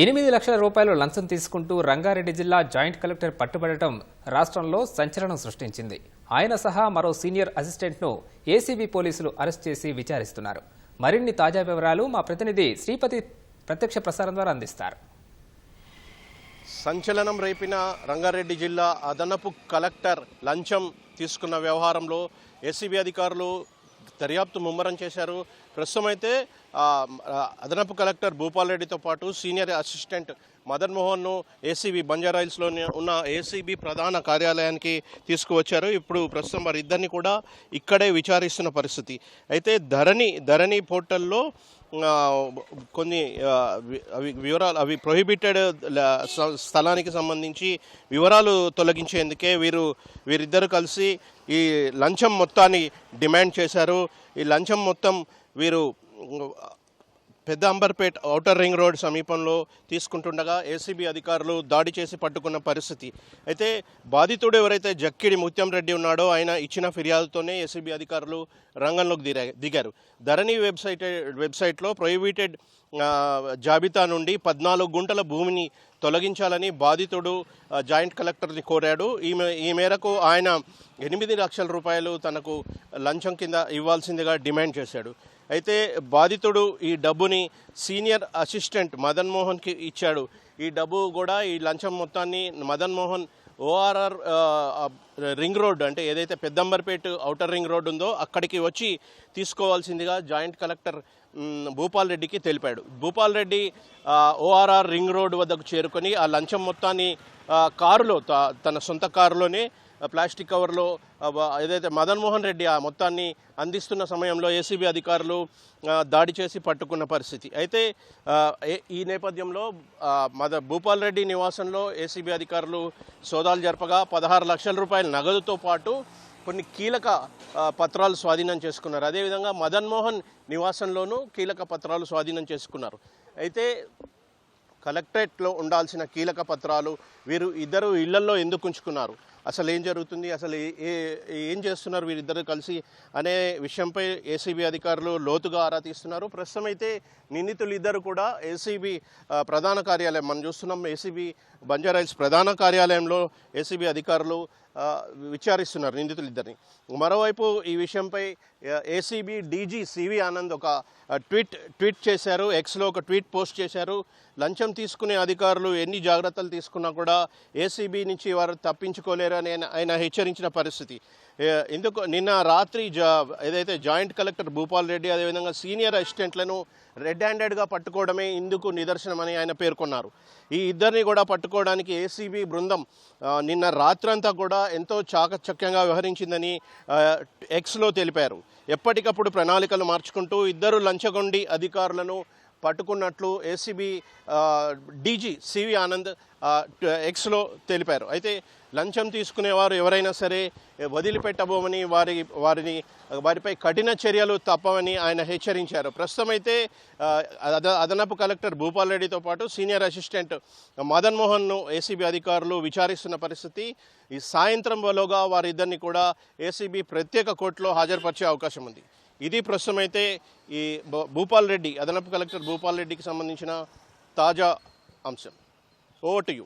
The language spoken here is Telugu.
ఎనిమిది లక్షల రూపాయలు లంచం తీసుకుంటూ రంగారెడ్డి జిల్లా జాయింట్ కలెక్టర్ పట్టుబడటం రాష్ట్రంలో సంచలనం సృష్టించింది. ఆయన సహా మరో సీనియర్ అసిస్టెంట్ను ఏసీబీ పోలీసులు అరెస్ట్ చేసి విచారిస్తున్నారు. మరిన్ని తాజా వివరాలు మా ప్రతినిధి శ్రీపతి ప్రత్యక్ష ప్రసారం ద్వారా అందిస్తారు. సంచలనం రేపిన రంగారెడ్డి జిల్లా అదనపు కలెక్టర్ లంచం తీసుకున్న వ్యవహారంలో ఏసీబీ అధికారులు దర్యాప్తు ముమ్మరం చేశారు. ప్రస్తుతం అయితే అదనపు కలెక్టర్ భూపాల్ రెడ్డితో పాటు సీనియర్ అసిస్టెంట్ మదన్ మోహన్ను ఏసీబీ బంజారాయిల్స్లో ఉన్న ఏసీబీ ప్రధాన కార్యాలయానికి తీసుకువచ్చారు. ఇప్పుడు ప్రస్తుతం వారి ఇద్దరిని కూడా ఇక్కడే విచారిస్తున్న పరిస్థితి. అయితే ధరణి ధరణి పోర్టల్లో కొన్ని అవి వివరాలు అవి ప్రొహిబిటెడ్ స్థలానికి సంబంధించి వివరాలు తొలగించేందుకే వీరు వీరిద్దరు కలిసి ఈ లంచం మొత్తాన్ని డిమాండ్ చేశారు. ఈ లంచం మొత్తం వీరు పెద్ద అంబర్పేట్ ఔటర్ రింగ్ రోడ్ సమీపంలో తీసుకుంటుండగా ఏసీబీ అధికారులు దాడి చేసి పట్టుకున్న పరిస్థితి. అయితే బాధితుడు ఎవరైతే జక్కిడి ముత్యం రెడ్డి ఉన్నాడో ఆయన ఇచ్చిన ఫిర్యాదుతోనే ఏసీబీ అధికారులు రంగంలోకి దిరా దిగారు. ధరణి వెబ్సైట్ వెబ్సైట్లో ప్రొహిబిటెడ్ జాబితా నుండి పద్నాలుగు గుంటల భూమిని తొలగించాలని బాధితుడు జాయింట్ కలెక్టర్ని కోరాడు. ఈ ఈ మేరకు ఆయన ఎనిమిది లక్షల రూపాయలు తనకు లంచం కింద ఇవ్వాల్సిందిగా డిమాండ్ చేశాడు. అయితే బాధితుడు ఈ డబ్బుని సీనియర్ అసిస్టెంట్ మదన్ మోహన్కి ఇచ్చాడు. ఈ డబ్బు కూడా ఈ లంచం మొత్తాన్ని Madan Mohan ORR ring road అంటే ఏదైతే పెద్దంబర్పేట ఔటర్ రింగ్ రోడ్ ఉందో అక్కడికి వచ్చి తీసుకోవాల్సిందిగా జాయింట్ కలెక్టర్ భూపాల్ రెడ్డికి తెలిపాడు. Bhupal Reddy ORR ring road వద్దకు చేరుకొని ఆ లంచం మొత్తాన్ని కారులో త- తన సొంత కారులోనే ప్లాస్టిక్ కవర్లో ఏదైతే మదన్ మోహన్ రెడ్డి ఆ మొత్తాన్ని అందిస్తున్న సమయంలో ఏసీబీ అధికారులు దాడి చేసి పట్టుకున్న పరిస్థితి. అయితే ఈ నేపథ్యంలో మద భూపాల్ రెడ్డి నివాసంలో ఏసీబీ అధికారులు సోదాలు జరపగా పదహారు లక్షల రూపాయల నగదుతో పాటు కొన్ని కీలక పత్రాలు స్వాధీనం చేసుకున్నారు. అదేవిధంగా మదన్ మోహన్ నివాసంలోనూ కీలక పత్రాలు స్వాధీనం చేసుకున్నారు. అయితే కలెక్టరేట్లో ఉండాల్సిన కీలక పత్రాలు వీరు ఇద్దరు ఇళ్ళల్లో ఎందుకు ఉంచుకున్నారు? అసలు ఏం జరుగుతుంది? అసలు ఏ- ఏ- ఏం చేస్తున్నారు వీరిద్దరు కలిసి అనే విషయంపై ఏసీబీ అధికారులు లోతుగా ఆరా తీస్తున్నారు. ప్రస్తుతం అయితే నిందితులు ఇద్దరు కూడా ఏసీబీ ప్రధాన కార్యాలయం మనం చూస్తున్నాం ఏసీబీ బంజారాయిల్స్ ప్రధాన కార్యాలయంలో ఏసీబీ అధికారులు విచారిస్తున్నారు నిందితులు ఇద్దరిని మరోవైపు ఈ విషయంపై ఏసీబీ డీజీ సివి ఆనంద్ ఒక ట్వీట్ ట్వీట్ చేశారు. ఎక్స్లో ఒక ట్వీట్ పోస్ట్ చేశారు. లంచం తీసుకునే అధికారులు ఎన్ని జాగ్రత్తలు తీసుకున్నా కూడా ఏసీబీ నుంచి వారు తప్పించుకోలేరు. అని ఆయన- హెచ్చరించిన పరిస్థితి. ఎందుకు నిన్న రాత్రి జా ఏదైతే జాయింట్ కలెక్టర్ భూపాల్ రెడ్డి అదేవిధంగా సీనియర్ అసిస్టెంట్లను రెడ్ హ్యాండెడ్గా పట్టుకోవడమే ఇందుకు నిదర్శనమని ఆయన పేర్కొన్నారు. ఈ ఇద్దరిని కూడా పట్టుకోవడానికి ఏసీబీ బృందం నిన్న రాత్రంతా కూడా ఎంతో చాకచక్యంగా వ్యవహరించిందని ఎక్స్లో తెలిపారు. ఎప్పటికప్పుడు ప్రణాళికలు మార్చుకుంటూ ఇద్దరు లంచగొండి అధికారులను పట్టుకున్నట్లు ఏసీబీ డీజీ సివి ఆనంద్ ఎక్స్లో తెలిపారు. అయితే లంచం తీసుకునేవారు ఎవరైనా సరే వదిలిపెట్టబోమని వారి వారిని వారిపై కఠిన చర్యలు తప్పవని ఆయన హెచ్చరించారు. ప్రస్తుతం అయితే అదనపు కలెక్టర్ భూపాల్ రెడ్డితో పాటు సీనియర్ అసిస్టెంట్ మదన్ మోహన్ను ఏసీబీ అధికారులు విచారిస్తున్న పరిస్థితి ఈ సాయంత్రం వలోగా వారిద్దరిని కూడా ఏసీబీ ప్రత్యేక కోర్టులో హాజరుపరిచే అవకాశం ఉంది. ఇది ప్రస్తుతం అయితే ఈ భూపాల్ రెడ్డి అదనపు కలెక్టర్ భూపాల్ రెడ్డికి సంబంధించిన తాజా అంశం. ఓ టు యూ